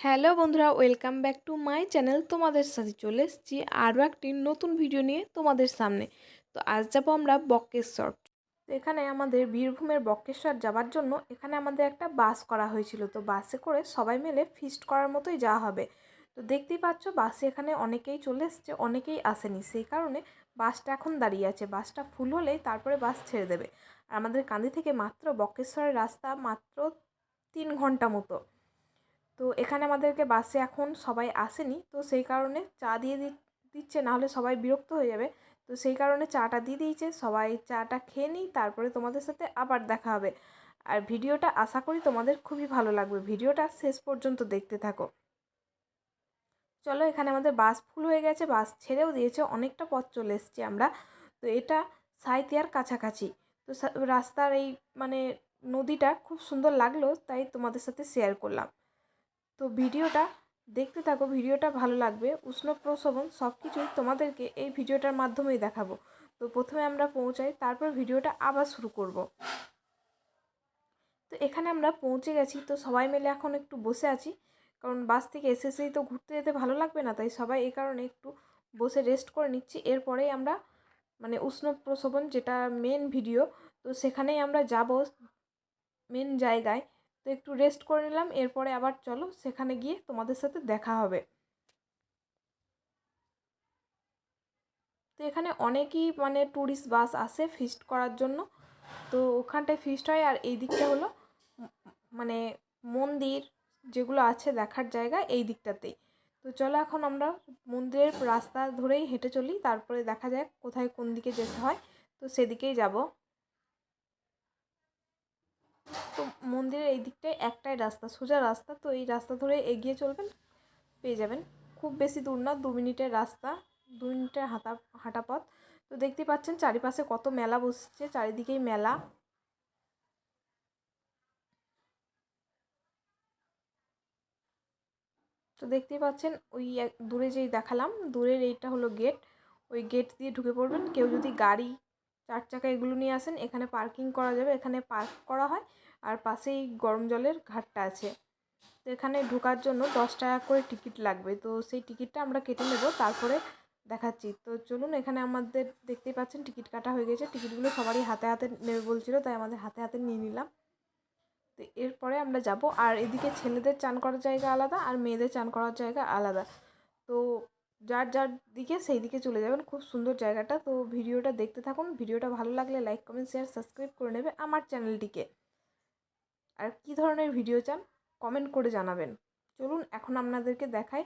Hello বন্ধুরা, welcome back to my channel. তোমাদের সাথে চলে এসেছি আরও একটি নতুন ভিডিও নিয়ে তোমাদের সামনে। তো আজ যাব আমরা বক্রেশ্বর তো এখানে আমাদের বীরভূমের বক্রেশ্বর যাবার জন্য এখানে আমাদের একটা বাস করা হয়েছিল। তো বাসে করে সবাই মিলে ফিস্ট করার মতোই যাওয়া হবে। তো দেখতেই পাচ্ছ, বাসে এখানে অনেকেই চলে এসছে, অনেকেই আসেনি। সেই কারণে বাসটা এখন দাঁড়িয়ে আছে। বাসটা ফুল হলেই তারপরে বাস ছেড়ে দেবে। আর আমাদের কান্দি থেকে মাত্র বক্রেশ্বরের রাস্তা মাত্র তিন ঘণ্টা মতো। তো এখানে আমাদেরকে বাসে এখন সবাই আসেনি। তো সেই কারণে চা দিয়ে দিচ্ছে, নাহলে সবাই বিরক্ত হয়ে যাবে। তো সেই কারণে চাটা দিয়ে দিয়েছে, সবাই চাটা খেয়ে নিই, তারপরে তোমাদের সাথে আবার দেখা হবে। আর ভিডিওটা আশা করি তোমাদের খুবই ভালো লাগবে। ভিডিওটা শেষ পর্যন্ত দেখতে থাকো। চলো, এখানে আমাদের বাস ফুল হয়ে গেছে। বাস ছেড়েও দিয়েছে, অনেকটা পথ চলে এসেছি আমরা। তো এটা সাইতিয়ার কাছাকাছি। তো রাস্তার এই মানে নদীটা খুব সুন্দর লাগল, তাই তোমাদের সাথে শেয়ার করলাম। তো ভিডিওটা দেখতে থাকো, ভিডিওটা ভালো লাগবে। উষ্ণ প্রসবন সব কিছুই তোমাদেরকে এই ভিডিওটার মাধ্যমেই দেখাবো। তো প্রথমে আমরা পৌঁছাই, তারপর ভিডিওটা আবার শুরু করব। তো এখানে আমরা পৌঁছে গেছি, তো সবাই মিলে এখন একটু বসে আছি। কারণ বাস থেকে এসে এসেই তো ঘুরতে যেতে ভালো লাগবে না, তাই সবাই এই কারণে একটু বসে রেস্ট করে নিচ্ছি। এরপরেই আমরা মানে উষ্ণ প্রসবন যেটা মেন ভিডিও তো সেখানেই আমরা যাব মেন জায়গায়। তো একটু রেস্ট করে নিলাম, এরপরে আবার চলো সেখানে গিয়ে তোমাদের সাথে দেখা হবে। তো এখানে অনেকই মানে ট্যুরিস্ট বাস আসে ফিস্ট করার জন্য। তো ওখানটায় ফিস্ট হয় আর এই দিকটা হলো মানে মন্দির যেগুলো আছে দেখার জায়গা এই দিকটাতেই। তো চলো এখন আমরা মন্দিরের রাস্তা ধরেই হেঁটে চলি, তারপরে দেখা যাক কোথায় কোন দিকে যেতে হয়। তো সেদিকেই যাব। তো মন্দিরের এই দিকটায় একটাই রাস্তা, সোজা রাস্তা। তো এই রাস্তা ধরে এগিয়ে চলবেন, পেয়ে যাবেন। খুব বেশি দূর না, দু মিনিটের রাস্তা, দু মিনিটের হাঁটা হাঁটা পথ। তো দেখতে পাচ্ছেন চারিপাশে কত মেলা বসছে, চারিদিকেই মেলা। তো দেখতেই পাচ্ছেন ওই দূরে যেই দেখালাম, দূরের এইটা হলো গেট। ওই গেট দিয়ে ঢুকে পড়বেন। কেউ যদি গাড়ি, চার চাকা এগুলো নিয়ে আসেন, এখানে পার্কিং করা যাবে। এখানে পার্ক করা হয়। আর পাশেই গরম জলের ঘাটটা আছে। তো এখানে ঢোকার জন্য দশ টাকা করে টিকিট লাগবে। তো সেই টিকিটটা আমরা কেটে নেব, তারপরে দেখাচ্ছি। তো চলুন এখানে আমাদের দেখতেই পাচ্ছেন টিকিট কাটা হয়ে গেছে। টিকিটগুলো সবারই হাতে হাতে নেবে বলছিল, তাই আমাদের হাতে হাতে নিয়ে নিলাম। তো এরপরে আমরা যাব, আর এদিকে ছেলেদের চান করার জায়গা আলাদা আর মেয়েদের চান করার জায়গা আলাদা। তো যার যার দিকে সেই দিকে চলে যাবেন, খুব সুন্দর জায়গাটা। তো ভিডিওটা দেখতে থাকুন। ভিডিওটা ভালো লাগলে লাইক, কমেন্ট, শেয়ার, সাবস্ক্রাইব করে নেবে আমার চ্যানেলটিকে। আর কি ধরনের ভিডিও চান কমেন্ট করে জানাবেন। চলুন এখন আপনাদেরকে দেখাই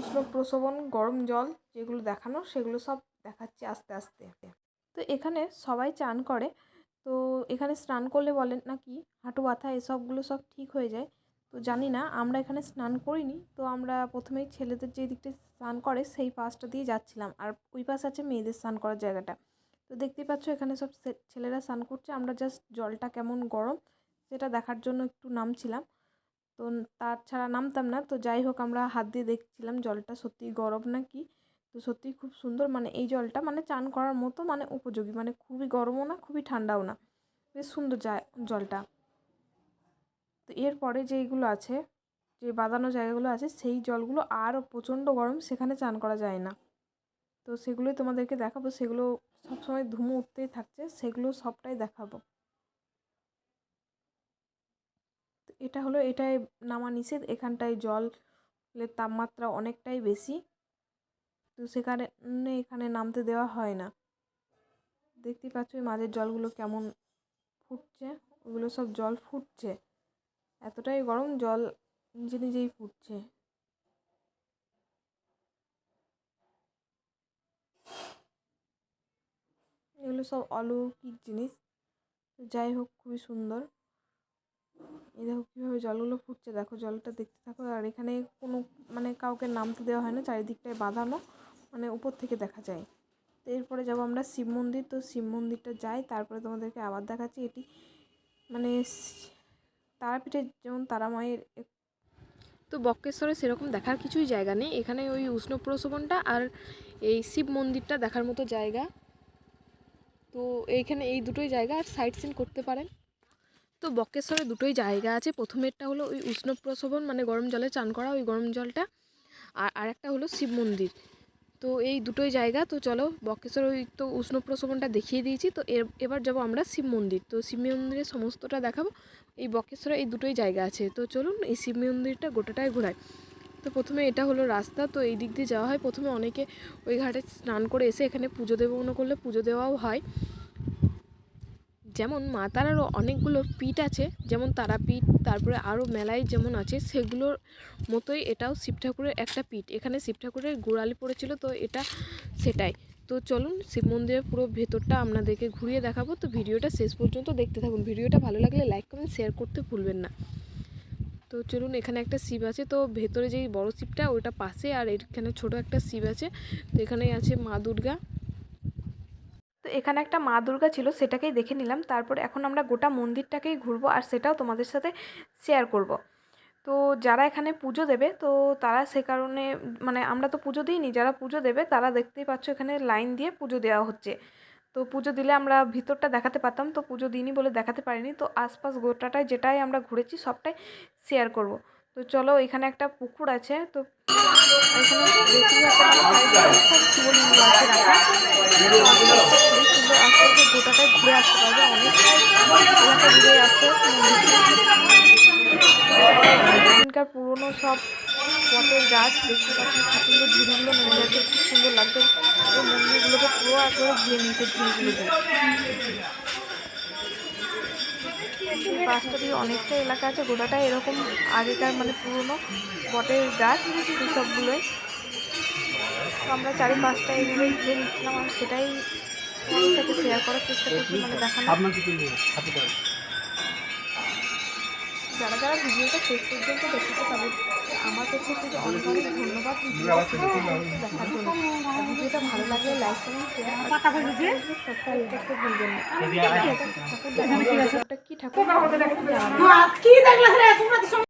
উষ্ণ প্রসবন, গরম জল যেগুলো দেখানো, সেগুলো সব দেখাচ্ছি আস্তে আস্তে। তো এখানে সবাই চান করে, তো এখানে স্নান করলে বলেন নাকি হাঁটু ব্যথা এসবগুলো সব ঠিক হয়ে যায়। তো জানি না, আমরা এখানে স্নান করিনি, তো আমরা প্রথমেই ছেলেদের যে দিকটা স্নান করে, সেই পাশটা দিয়ে যাচ্ছিলাম। আর ওই পাশ আছে মেয়েদের স্নান করার জায়গাটা। তো দেখতেই পাচ্ছ, এখানে সব ছেলেরা স্নান করছে, আমরা জাস্ট জলটা কেমন গরম সেটা দেখার জন্য একটু নামছিলাম। তো তাছাড়া নামতাম না। তো যাই হোক, আমরা হাত দিয়ে দেখছিলাম জলটা সত্যিই গরম নাকি? তো সত্যিই খুব সুন্দর মানে এই জলটা মানে চান করার মতো মানে উপযোগী। মানে খুবই গরমও না, খুবই ঠান্ডাও না। বেশ সুন্দর যায় জলটা। তো এরপরে যেইগুলো আছে, যে বাঁধানো জায়গাগুলো আছে, সেই জলগুলো আরও প্রচণ্ড গরম সেখানে চান করা যায় না। তো সেগুলোই তোমাদেরকে দেখাবো। সেগুলো সবসময় ধুমো উঠতেই থাকছে। সেগুলো সবটাই দেখাবো। এটা হলো এটাই নামা নিষেধ, এখানটায় জলের তাপমাত্রা অনেকটাই বেশি। তো সেখানে এখানে নামতে দেওয়া হয় না। দেখতেই পাচ্ছ এই মাঝের জলগুলো কেমন ফুটছে, ওগুলো সব জল ফুটছে। এতটাই গরম, জল নিজে নিজেই ফুটছে। এগুলো সব অলৌকিক জিনিস। যাই হোক, খুবই সুন্দর। এই দেখো কীভাবে জলগুলো ফুটছে। দেখো জলটা দেখতে থাকো। আর এখানে কোনো মানে কাউকে নামতে দেওয়া হয় না চারিদিকটায় বাঁধানো মানে উপর থেকে দেখা যায়। তো এরপরে যাব আমরা শিব মন্দির। তো শিব মন্দিরটা যাই, তারপরে তোমাদেরকে আবার দেখাচ্ছি। এটি মানে তারাপীঠে যেমন তারা মায়ের তো বক্রেশ্বরে সেরকম দেখার কিছুই জায়গা নেই। এখানে ওই উষ্ণ প্রসবনটা আর এই শিব মন্দিরটা দেখার মতো জায়গা। তো এইখানে এই দুটোই জায়গা। আর সাইট সিন করতে পারেন। তো বক্রেশ্বরে দুটোই জায়গা আছে। প্রথমেরটা হলো ওই উষ্ণ প্রসবন মানে গরম জলে চান করা ওই গরম জলটা। আর আরেকটা হলো শিব মন্দির। তো এই দুটোই জায়গা। তো চলো বক্রেশ্বর ওই তো উষ্ণ প্রসবনটা দেখিয়ে দিয়েছি। তো এবার যাব আমরা শিব মন্দির। তো শিব মন্দিরের সমস্তটা দেখাবো। এই বক্রেশ্বরে এই দুটোই জায়গা আছে। তো চলুন এই শিব মন্দিরটা গোটাটাই ঘোরায় তো প্রথমে এটা হলো রাস্তা। তো এই দিক দিয়ে যাওয়া হয়। প্রথমে অনেকে ওই ঘাটে স্নান করে এসে এখানে পুজো দেবো মনে করলে পুজো দেওয়াও হয়। যেমন মা তারারও অনেকগুলো পীঠ আছে, যেমন তারাপীঠ, তারপরে আরও মেলায় যেমন আছে, সেগুলোর মতোই এটাও শিব ঠাকুরের একটা পীঠ। এখানে শিব ঠাকুরের গোড়ালি পড়েছিল, তো এটা সেটাই। তো চলুন শিব মন্দিরের পুরো ভেতরটা আপনাদেরকে ঘুরিয়ে দেখাবো। তো ভিডিওটা শেষ পর্যন্ত দেখতে থাকুন। ভিডিওটা ভালো লাগলে লাইক, কমেন্ট, শেয়ার করতে ভুলবেন না। তো চলুন, এখানে একটা শিব আছে, তো ভেতরে যেই বড় শিবটা, ওটা পাশে, আর এখানে ছোট একটা শিব আছে। তো এখানে আছে মা দুর্গা। তো এখানে একটা মা দুর্গা ছিল, সেটাকেই দেখে নিলাম। তারপর এখন আমরা গোটা মন্দিরটাকেই ঘুরবো আর সেটাও তোমাদের সাথে শেয়ার করব। তো যারা এখানে পুজো দেবে, তো তারা সে কারণে মানে আমরা তো পুজো দিইনি, যারা পুজো দেবে তারা দেখতেই পাচ্ছ এখানে লাইন দিয়ে পুজো দেওয়া হচ্ছে। তো পুজো দিলে আমরা ভিতরটা দেখাতে পারতাম, তো পুজো দিইনি বলে দেখাতে পারিনি। তো আশপাশ গোটাটায় যেটাই আমরা ঘুরেছি সবটাই শেয়ার করব। তো চলো এখানে একটা পুকুর আছে, তো এখানে গোটাটাই ঘুরে আসতে পারবে অনেকটাই এলাকা ঘুরে এখানকার পুরনো সব পটের গাছ দেখতে পাচ্ছি কি সুন্দর ঝুড়িগুলো নেমে খুব সুন্দর লাগছে। এই মন্দিরগুলোকে পুরো একবারে ঘিরে নিয়েছে ঝুড়িগুলো দিয়ে। এই পাশটা দিয়ে অনেকটা এলাকা আছে, গোটাটা এরকম আগেকার মানে পুরনো বটের গাছ সবগুলোই। তো আমরা চারিপাশটা এগুলোই ঘিরে নিচ্ছিলাম আর সেটাই সাথে শেয়ার করার চেষ্টা করছি মানে দেখানো যারা যারা ভিডিওটা শেষ পর্যন্ত দেখেছে তাদের আমার কাছে থেকে অনেক অনেক ধন্যবাদ। ভিডিওটা দেখার জন্য। ভিডিওটা ভালো লাগলে লাইক করুন সাবস্ক্রাইব করতে ভুলবেন না। ঠাকুর? কি ঠাকুর